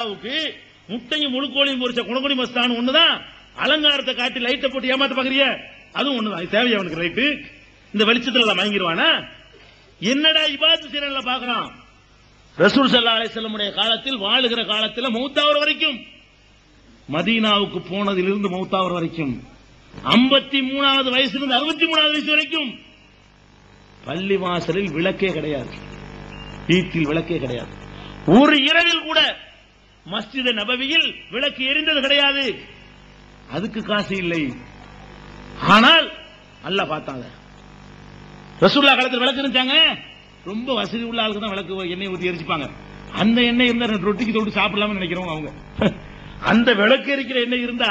அல்லாவுக்கு முட்டையும் முழுக்கோழியும் பொறிச்ச குணகுடி மஸ்தான் ஒண்ணுதான் அலங்காரத்தை காட்டி லைட்டை போட்டு ஏமாத்த பாக்குறிய அதுவும் ஒண்ணுதான் தேவை அவனுக்கு ரைட்டு இந்த வெளிச்சத்துல எல்லாம் வாங்கிடுவானா என்னடா இபாத்து சீரன்ல பாக்குறான் ரசூல் சல்லா அலிசல்லமுடைய காலத்தில் வாழுகிற காலத்தில் மௌத்தாவர் வரைக்கும். மதீனாவுக்கு போனதிலிருந்து மௌத்தாவர் வரைக்கும். ஐம்பத்தி மூணாவது வயசுலேருந்து அறுபத்தி மூணாவது வயசு வரைக்கும். பள்ளி வாசலில் விளக்கே கிடையாது. வீட்டில் விளக்கே கிடையாது. ஒரு இரவில் கூட மஸ்ஜித நபவியில் விளக்கு எரிந்தது கிடையாது. அதுக்கு காசு இல்லை. ஆனால் அல்ல பார்த்தாங்க. ரசூல்லா காலத்தில் விளக்கு இருந்தாங்க ரொம்ப வசதி உள்ள ஆளுக்கு தான் விளக்கு எண்ணெய் ஊற்றி எரிச்சுப்பாங்க. அந்த எண்ணெய் இருந்தா ரெண்டு ரொட்டிக்கு தொட்டு சாப்பிடலாம்னு நினைக்கிறவங்க அவங்க. அந்த விளக்கு எரிக்கிற எண்ணெய் இருந்தா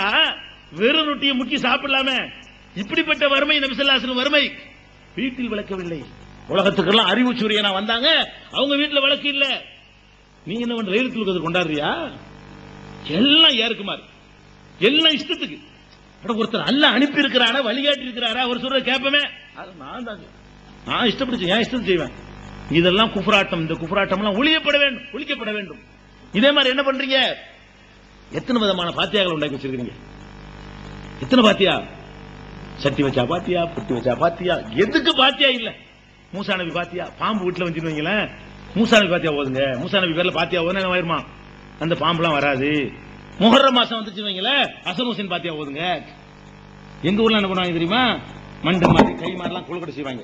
வெறும் ரொட்டியை முக்கி சாப்பிடலாம. இப்படிப்பட்ட வறுமை நபிசல்லாசன் வறுமை. வீட்டில் விளக்கவில்லை. உலகத்துக்கெல்லாம் அறிவு சூரியனா வந்தாங்க. அவங்க வீட்டில் விளக்கு இல்லை. நீ என்ன பண்ற? லைலத்துல் கதர் கொண்டாடுறியா? எல்லாம் ஏற்குமாறு எல்லாம் இஷ்டத்துக்கு. ஒருத்தர் அல்ல அனுப்பி இருக்கிறாரா வழிகாட்டி இருக்கிறாரா அவர் சொல்ற கேட்பமே. அது நான் தான் நான் இஷ்டப்பட்டு ஏன் இஷ்டம் செய்வேன். இதெல்லாம் குஃபராட்டம். இந்த குஃபராட்டம் எல்லாம் ஒழியப்பட வேண்டும் ஒழிக்கப்பட வேண்டும். இதே மாதிரி என்ன பண்றீங்க? எத்தனை விதமான பாத்தியாக்கள் உண்டாக்கி வச்சிருக்கீங்க எத்தனை பாத்தியா? சட்டி வச்சா பாத்தியா புட்டி வச்சா பாத்தியா? எதுக்கு பாத்தியா இல்ல? மூசா நபி பாத்தியா? பாம்பு வீட்டுல வச்சுட்டு வைங்களேன் மூசா நபி பாத்தியா ஓதுங்க? மூசா நபி பேர்ல பாத்தியா ஓதுனா என்ன ஆயிருமா? அந்த பாம்புலாம் வராது. முகர்ற மாசம் வந்துச்சு வைங்களேன் அசன் ஹுசேன் பாத்தியா ஓதுங்க? எங்க ஊர்ல என்ன பண்ணுவாங்க தெரியுமா? மண்டை மாதிரி கை மாதிரிலாம் கொழுக்கட்டை செய்வாங்க.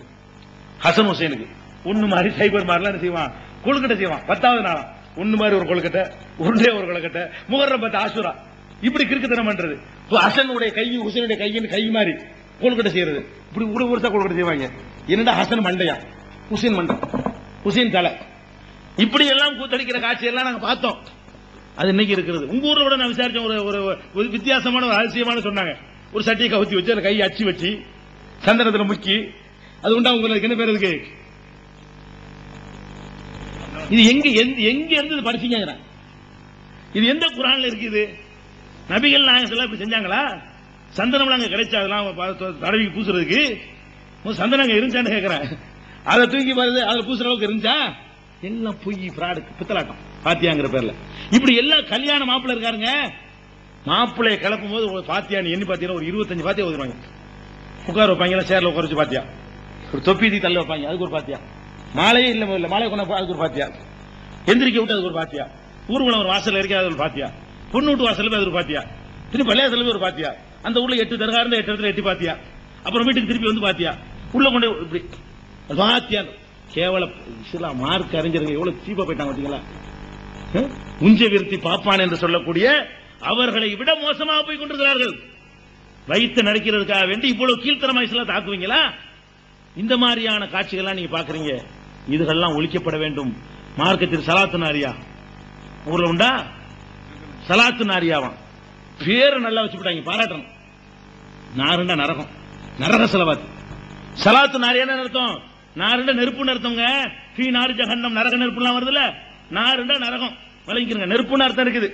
ஹசன் ஹுசேனுக்கு. ஒண்ணு மாதிரி சைபர் மாதிரிலாம் என்ன செய்வான்? கொழுக்கட்டை செய்வான். பத்தாவது நாளா. ஒண்ணு மாதிரி ஒரு கொழுக்கட்டை உருண்டே ஒரு கொழுக்கட்டை. முகர பத்து ஆசுரா. இப்படி கிறுக்குத்தனம் பண்றது. இப்போ ஹசனுடைய கை ஹுசேனுடைய கையின் கை மாதிரி கொழுக்கட்டை செய்யறது. இப்படி ஒரு வருஷம் கொழுக்கட்டை செய்வாங்க. என்னடா ஹசன் மண்டையா? ஹுசேன் மண்டை. ஹுசேன் தலை. இப்படி எல்லாம் கூத்தடிக்கிற காட்சி எல்லாம் நாங்க பார்த்தோம். அது இன்னைக்கு இருக்கிறது. உங்க ஊர்ல கூட நான் விசாரிச்சேன். ஒரு ஒரு ஒரு வித்தியாசமான ஒரு அதிசயமான சொன்னாங்க. ஒரு சட்டியை கவுத்தி வச்சு அந்த கையை அச்சு வச்சு சந்தனத்தில் முக்கி அது உண்டா உங்களுக்கு? என்ன பேர் இருக்கு இது எங்க எங்க இருந்து இது படிச்சீங்க இது எந்த குரான்ல இருக்குது நபிகள் நாயகம் இப்படி செஞ்சாங்களா? சந்தனம் அங்க கிடைச்சா அதெல்லாம் தடவிக்கு பூசுறதுக்கு. சந்தனம் அங்க இருந்துச்சான்னு கேக்குறேன். அதை தூக்கி பாருது அதுல பூசுற அளவுக்கு இருந்துச்சா? எல்லாம் பொய் பிராடு பித்தலாட்டம். பாத்தியாங்கிற பேர்ல. இப்படி எல்லாம் கல்யாண மாப்பிள்ளை இருக்காருங்க மாப்பிள்ளைய கிளப்பும் போது ஒரு பாத்தியா நீ எண்ணி பாத்தீங்கன்னா ஒரு இருபத்தஞ்சு பாத்தியா ஓதுவாங்க உட்கார வைப்பாங்க சேர்ல உட்கார வச்சு பாத்தியா? ஒரு தொப்பி தள்ள வைப்பாங்க அதுக்கு ஒரு பாத்தியா? மாலையே இல்ல இல்ல மாலை கொண்ட அதுக்கு ஒரு பாத்தியா? எந்திரிக்க விட்டு அதுக்கு ஒரு பாத்தியா? ஊர்வலம் ஒரு வாசல் இருக்க அது ஒரு பாத்தியா? பொண்ணு வீட்டு வாசல்ல போய் அது ஒரு பாத்தியா? திருப்பி பள்ளியாசல செலவு ஒரு பாத்தியா? அந்த ஊர்ல எட்டு தர்கா இருந்தா எட்டு இடத்துல எட்டி பாத்தியா? அப்புறம் வீட்டுக்கு திருப்பி வந்து பாத்தியா? உள்ள கொண்டு இப்படி. பாத்தியா கேவல இஸ்லாம் மார்க் அறிஞர்கள் எவ்வளவு சீப்பா போயிட்டாங்க பார்த்தீங்களா உஞ்ச விருத்தி பாப்பான் என்று சொல்லக்கூடிய அவர்களை விட மோசமாக போய் கொண்டிருக்கிறார்கள். வைத்து நடக்கிறதுக்காக வேண்டி இவ்வளவு கீழ்த்தரமா இஸ்லாத்தை தாக்குவீங்களா? இந்த மாதிரியான காட்சிகள்லாம் நீங்க பாக்குறீங்க. இதுகள்லாம் ஒழிக்கப்பட வேண்டும். மார்க்கத்தில் சலாத்து நாரியா. ஊர்ல உண்டா? சலாத்து நாரியாவான். பேரு நல்லா வச்சுட்டாங்க பாராட்டணும். நாருண்டா நரகம். நரக செலவாத்து. சலாத்து நாரியான அர்த்தம்? நாருண்டா நெருப்புன்னு அர்த்தங்க கீ நாறு ஜகண்டம் நரக நெருப்புலாம் வருதுல்ல? நாருண்டா நரகம். விளங்கிக்கிறங்க நெருப்புன்னு அர்த்தம் இருக்குது.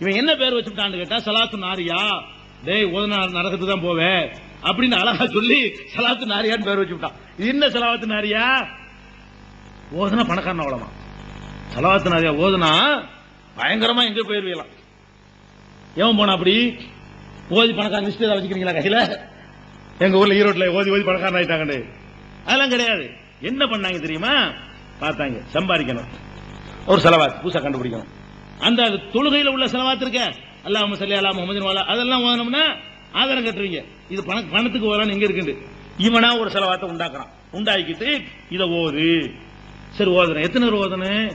இவன் என்ன பேர் வச்சுட்டான்னு கேட்டா சலாத்து நாரியா. டேய் ஒரு நரகத்து நரகத்துக்கு தான் போவேன் அப்படின்னு அழகா சொல்லி சலாத்து நாரியான்னு பேர் வச்சுட்டான் என்ன சலாத்து நாரியா? ஓதுனா பணக்காரன் அவ்வளவா சலாத்து நாரியா ஓதுனா பயங்கரமா எங்க போயிருவீங்களாம். எவன் போனா அப்படி? ஓதி பணக்காரன் லிஸ்ட் ஏதாவது வச்சுக்கிறீங்களா கையில? எங்க ஊர்ல ஈரோட்ல ஓதி ஓதி பணக்காரன் ஆயிட்டாங்கன்னு. அதெல்லாம் கிடையாது. என்ன பண்ணாங்க தெரியுமா? பார்த்தாங்க. சம்பாதிக்கணும். ஒரு செலவாத் புதுசா கண்டுபிடிக்கணும். அந்த தொழுகையில உள்ள செலவாத் இருக்க. அல்லாம சல்லி அலா முகமது வாலா. அதெல்லாம் ஓதனோம்னா ஆதாரம் கட்டுறீங்க இது பணம் பணத்துக்கு ஓதலான்னு எங்க இருக்குது இவனா ஒரு செலவாத்தை உண்டாக்குறான். உண்டாக்கிட்டு இதை ஓது. சரி ஓதனை எத்தனை தடவை ஓதணும்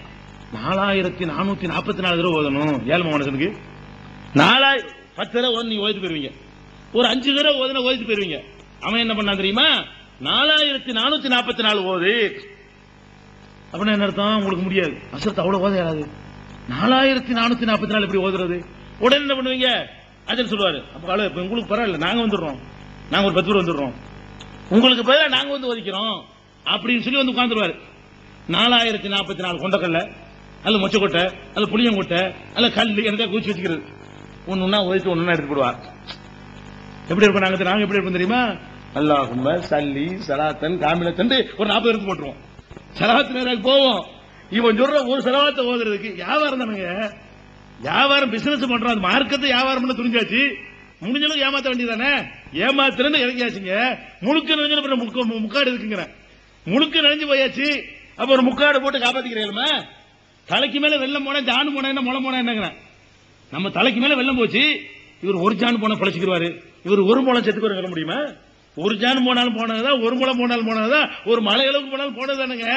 நாலாயிரத்தி நானூத்தி நாற்பத்தி நாலு தடவை ஓதணும். ஏழ்மை மனுஷனுக்கு நாலாயிரம் பத்து தடவை ஓதனை நீங்க ஓதிட்டு போயிருவீங்க. ஒரு அஞ்சு தடவை ஓதனை ஓதிட்டு போயிருவீங்க. அவன் என்ன பண்ணான் தெரியுமா? நாலாயிரத்தி நானூத்தி நாற்பத்தி நாலு ஓது. அப்படின்னா என்ன அர்த்தம்? உங்களுக்கு முடியாது. அசத்து அவ்வளவு ஓத இயலாது நாலாயிரத்தி நானூத்தி நாற்பத்தி நாலு எப்படி ஓதுறது? உடனே என்ன பண்ணுவீங்க? அஜன் சொல்லுவாரு. அப்ப இப்ப உங்களுக்கு பரவாயில்ல நாங்க வந்துடுறோம். நாங்க ஒரு பத்து பேர் வந்துடுறோம். உங்களுக்கு பதிலாக நாங்க வந்து ஒதுக்கிறோம் அப்படின்னு சொல்லி வந்து உட்காந்துருவாரு நாலாயிரத்தி நாற்பத்தி நாலு கொண்டக்கல்ல அல்ல மொச்சக்கொட்டை அல்ல புளியங்கொட்டை அல்ல கல் என்னதா குதிச்சு வச்சுக்கிறது. ஒன்னு ஒன்னா ஒதுச்சு ஒன்னு எடுத்து போடுவார். எப்படி இருப்போம் நாங்க? நாங்க எப்படி இருப்போம் தெரியுமா? அல்லாஹும்ம சல்லி சலாத்தன் காமிலத்தன் ஒரு நாற்பது எடுத்து போட்டுருவோம். சலாத்து நேராக போவோம். இவன் சொல்ற ஒரு செலவாத்தை ஓதுறதுக்கு வியாபாரம் தானுங்க. வியாபாரம் பிசினஸ் பண்றோம். அது மார்க்கத்தை வியாபாரம் பண்ண துணிஞ்சாச்சு. முடிஞ்ச அளவுக்கு ஏமாத்த வேண்டியதானே ஏமாத்துறேன்னு இறங்கியாச்சுங்க. முழுக்க நிறைஞ்சு அப்புறம் முக்காடு இருக்குங்கிற. முழுக்க நிறைஞ்சு போயாச்சு. அப்ப ஒரு முக்காடு போட்டு காப்பாத்திக்கிறீங்களா தலைக்கு மேல வெள்ளம் போன ஜானு போன என்ன முளை போன என்னங்கிறேன் நம்ம தலைக்கு மேல வெள்ளம் போச்சு. இவர் ஒரு ஜான் போன பழச்சிக்கிடுவாரு இவர் ஒரு முளம் செத்துக்கு வர முடியுமா? ஒரு ஜான் போனாலும் போனதுதான் ஒரு முளம் போனாலும் போனதுதான் ஒரு மலை அளவுக்கு போனாலும் போனதானுங்க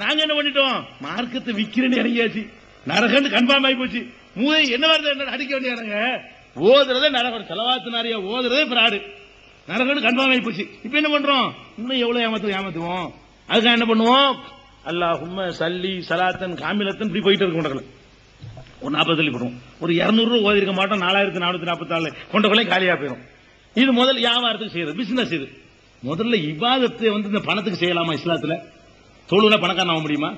நாங்க என்ன பண்ணிட்டோம்? மார்க்கத்தை விக்கிறேன்னு இறங்கியாச்சு. நரகன்னு கன்ஃபார்ம் ஆகி போச்சு. மூதை என்ன வருது என்ன அடிக்க வேண்டியானுங்க ஓதுறதே நரகம். செலவாத்து நிறைய ஓதுறதே பிராடு. நரகன்னு கன்ஃபார்ம் ஆகி போச்சு. இப்ப என்ன பண்றோம்? இன்னும் எவ்வளவு ஏமாத்து ஏமாத்துவோம்? அதுக்காக என்ன பண்ணுவோம்? அல்லாஹும்ம சல்லி சலாத்தன் காமிலத்தன் இப்படி போயிட்டு இருக்க கொண்டக்கல ஒரு நாற்பது சொல்லி போடுவோம். ஒரு இருநூறு ரூபா ஓதி இருக்க மாட்டோம். நாலாயிரத்தி நானூத்தி நாற்பத்தாலு. கொண்டக்கொள்ளே காலியா போயிடும் இது முதல் வியாபாரத்துக்கு செய்யறது பிசினஸ் இது. முதல்ல இபாதத்தை வந்து இந்த பணத்துக்கு செய்யலாமா இஸ்லாத்துல? தொழுல பணக்காரன் ஆக முடியுமா?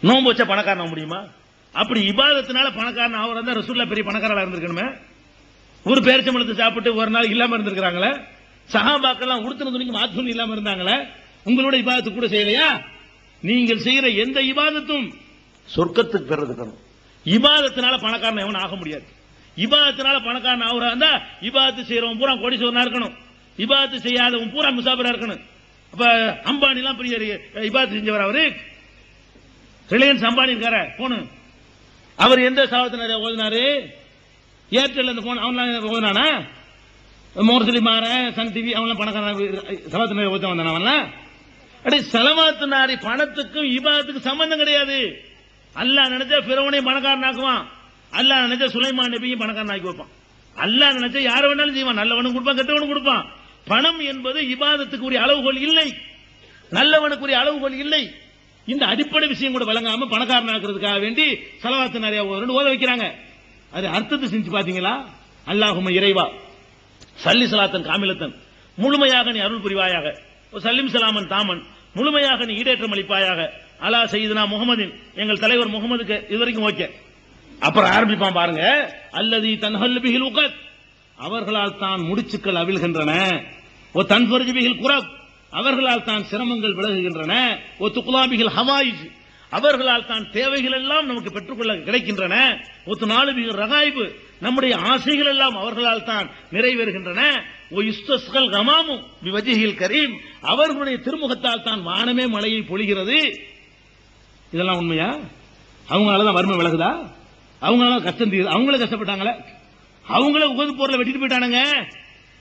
நோன்பு வச்சா பணக்காரன் ஆக முடியுமா? அப்படி இபாதத்தினால பணக்காரன் ஆகிறதா ரசூல்லா பெரிய பணக்காரா இருந்திருக்கணுமே? ஒரு பேரிச்சம்பளத்தை சாப்பிட்டு ஒரு நாள் இல்லாம இருந்திருக்கிறாங்களே? சகாபாக்கெல்லாம் உடுத்தின துணிக்கு மாத்து துணி இல்லாம இருந்தாங்களே? உங்களோட இபாதத்து கூட செய்யலையா? நீங்கள் செய்யற எந்த இபாதத்தும் சொர்க்கத்துக்கு பெறதுக்கணும். இபாதத்தினால பணக்காரன் எவன் ஆக முடியாது. இபாதத்தினால பணக்காரன் ஆகுறா இருந்தா இபாத்து செய்யறவன் பூரா கோடீஸ்வரனா இருக்கணும். இபாத்து செய்யாதவன் பூரா முசாபரா இருக்கணும். அப்ப அம்பானி எல்லாம் பெரிய இபாத்து செஞ்சவர் அவரு. ரிலையன்ஸ் அம்பானி இருக்கார போனு. அவர் எந்த சாவத்து ஓதினாரு? ஏர்டெல் அந்த போன் அவன்லாம் ஓதினானா? மோர்சலி மாற சன் டிவி அவன்லாம் பணக்காரன் சவாத்து ஓத்த வந்தான் அவன்லாம்? அடே செலவாத்தினாரி பணத்துக்கும் இபாத்துக்கும் சம்பந்தம் கிடையாது. அல்ல நினைச்சா பிறவனை பணக்காரன் ஆக்குவான் அல்லாஹ் நினைச்ச சுலைமான் நபியும் பணக்காரன் ஆக்கி வைப்பான். அல்லாஹ் நினைச்ச யார வேணாலும் செய்வான். நல்லவனும் கொடுப்பான் கெட்டவனும் கொடுப்பான். பணம் என்பது இபாதத்துக்கு உரிய அளவுகோல் இல்லை. நல்லவனுக்குரிய அளவுகோல் இல்லை. இந்த அடிப்படை விஷயம் கூட வழங்காம பணக்காரன் ஆக்குறதுக்காக வேண்டி செலவாத்து நிறைய ஓத வைக்கிறாங்க. அது அர்த்தத்தை செஞ்சு பாத்தீங்களா அல்லாஹும இறைவா. சல்லி சலாத்தன் காமிலத்தன். முழுமையாக நீ அருள் புரிவாயாக. ஓ சல்லிம் சலாமன் தாமன். முழுமையாக நீ ஈடேற்றம் அளிப்பாயாக. அலா செய்தனா முகமதின். எங்கள் தலைவர் முகமதுக்கு இது வரைக்கும் ஓகே. அப்புறம் ஆரம்பிப்பான் பாருங்க. அல்லது தன்ஹல் பிகில் உகத். அவர்களால் தான் முடிச்சுக்கள் அவிழ்கின்றன. ஓ தன்பர்ஜி பிகில் குரப். அவர்களால் தான் சிரமங்கள் விலகுகின்றன. ஓ துக்குலாபிகள் ஹவாயிஜ். அவர்களால் தான் தேவைகள் எல்லாம் நமக்கு பெற்றுக்கொள்ள கிடைக்கின்றன. ஒத்து நாலு மிக ரகாய்வு நம்முடைய ஆசைகள் எல்லாம் அவர்களால் தான் நிறைவேறுகின்றன. ஓ இஸ்தஸ்கல் கமாமும் விவஜிகில் கரீம். அவர்களுடைய திருமுகத்தால் தான் வானமே மழையை பொழிகிறது. இதெல்லாம் உண்மையா? அவங்களால தான் வறுமை விலகுதா? அவங்களால கஷ்டம் தீருது அவங்களே கஷ்டப்பட்டாங்களே. அவங்களே உகது போர்ல வெட்டிட்டு போயிட்டானுங்க.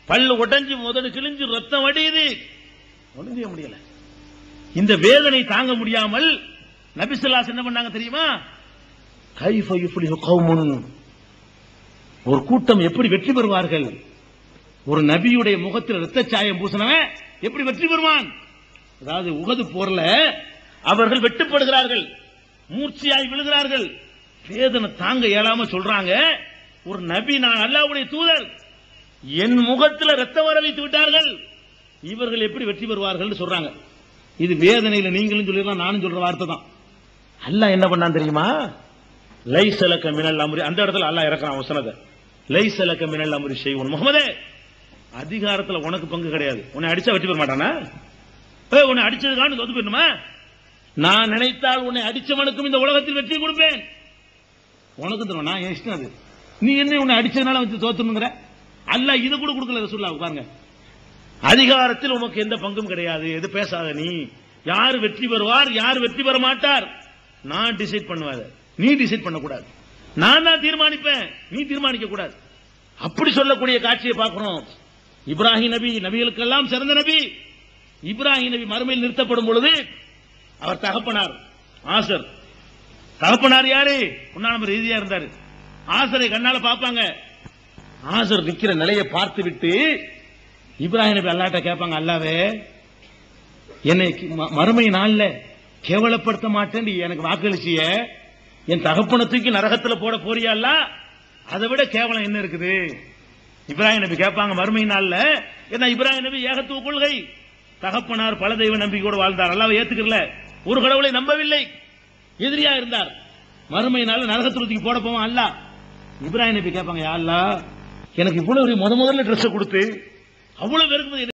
பல்லு உடஞ்சி முதடு கிழிஞ்சு ரத்தம் வடியுது. ஒண்ணும் செய்ய முடியல. இந்த வேதனை தாங்க முடியாமல் நபிசுல்லாஸ் என்ன பண்ணாங்க தெரியுமா? கைஃப இப்படி கௌமுன். ஒரு கூட்டம் எப்படி வெற்றி பெறுவார்கள்? ஒரு நபியுடைய முகத்தில் ரத்த சாயம் பூசினவன் எப்படி வெற்றி பெறுவான்? அதாவது உகது போர்ல அவர்கள் வெட்டுப்படுகிறார்கள். மூர்ச்சியாய் விழுகிறார்கள். வேதனை தாங்க இயலாம சொல்றாங்க. ஒரு நபி நான் அல்லாவுடைய தூதர். என் முகத்தில் ரத்தம் வர வைத்து விட்டார்கள். இவர்கள் எப்படி வெற்றி பெறுவார்கள் சொல்றாங்க. இது வேதனையில நீங்களும் சொல்லிடலாம் நானும் சொல்ற வார்த்தை தான். அல்லா என்ன பண்ணான் தெரியுமா? லைசலக்க மினல் அமுரி. அந்த இடத்துல அல்லா இறக்குறான் வசனத்தை லைசலக்க மினல் அமுரி செய்வோம் முகமதே அதிகாரத்தில் உனக்கு பங்கு கிடையாது. உன்னை அடிச்சா வெற்றி பெற மாட்டானா? உன்னை அடிச்சதுக்கான தோத்து போயிடணுமா? நான் நினைத்தால் உன்னை அடிச்சவனுக்கும் இந்த உலகத்தில் வெற்றி கொடுப்பேன். உனக்கு தரும் நான் இஷ்டம் அது. நீ என்ன உன்னை அடிச்சதுனால வந்து தோத்துணுங்கிற? அல்ல இது கூட கொடுக்கல ரசூல்லா பாருங்க. அதிகாரத்தில் உனக்கு எந்த பங்கும் கிடையாது. எது பேசாத நீ. யார் வெற்றி பெறுவார் யார் வெற்றி பெற மாட்டார்? நான் டிசைட் பண்ணுவாத. நீ டிசைட் பண்ணக்கூடாது. நான் தான் தீர்மானிப்பேன். நீ தீர்மானிக்க கூடாது. அப்படி சொல்லக்கூடிய காட்சியை பார்க்கிறோம். இப்ராஹிம் நபி நபிகளுக்கெல்லாம் சிறந்த நபி. இப்ராஹிம் நபி மறுமையில் நிறுத்தப்படும் பொழுது அவர் தகப்பனார் ஆசர் தகப்பனார் யாரு? உண்ணாம ரீதியா இருந்தாரு. ஆசரை கண்ணால பார்ப்பாங்க. ஆசர் நிக்கிற நிலையை பார்த்து விட்டு இப்ராஹிம் நபி அல்லாட்ட கேட்பாங்க அல்லாவே என்னை ம- மறுமை நாள்ல கேவலப்படுத்த மாட்டேன் எனக்கு வாக்களிச்சிய? என் தகப்பனை தூக்கி நரகத்துல போட போறியா அதை விட கேவலம் என்ன இருக்குது? இப்ராஹிம் நபி கேட்பாங்க மறுமை நாள்ல ஏன்னா இப்ராஹிம் நபி ஏகத்துவ கொள்கை? தகப்பனார் பல தெய்வ நம்பிக்கையோடு வாழ்ந்தார். அல்லாவை ஏத்துக்கல ஒரு கடவுளை நம்பவில்லை. எதிரியா இருந்தார். மறுமையினால நாள் போட போவான் அல்ல. இப்ராஹிம் நபி கேட்பாங்க யா எனக்கு இவ்வளவு முத முதல்ல ட்ரெஸ் கொடுத்து அவ்வளவு பேருக்கு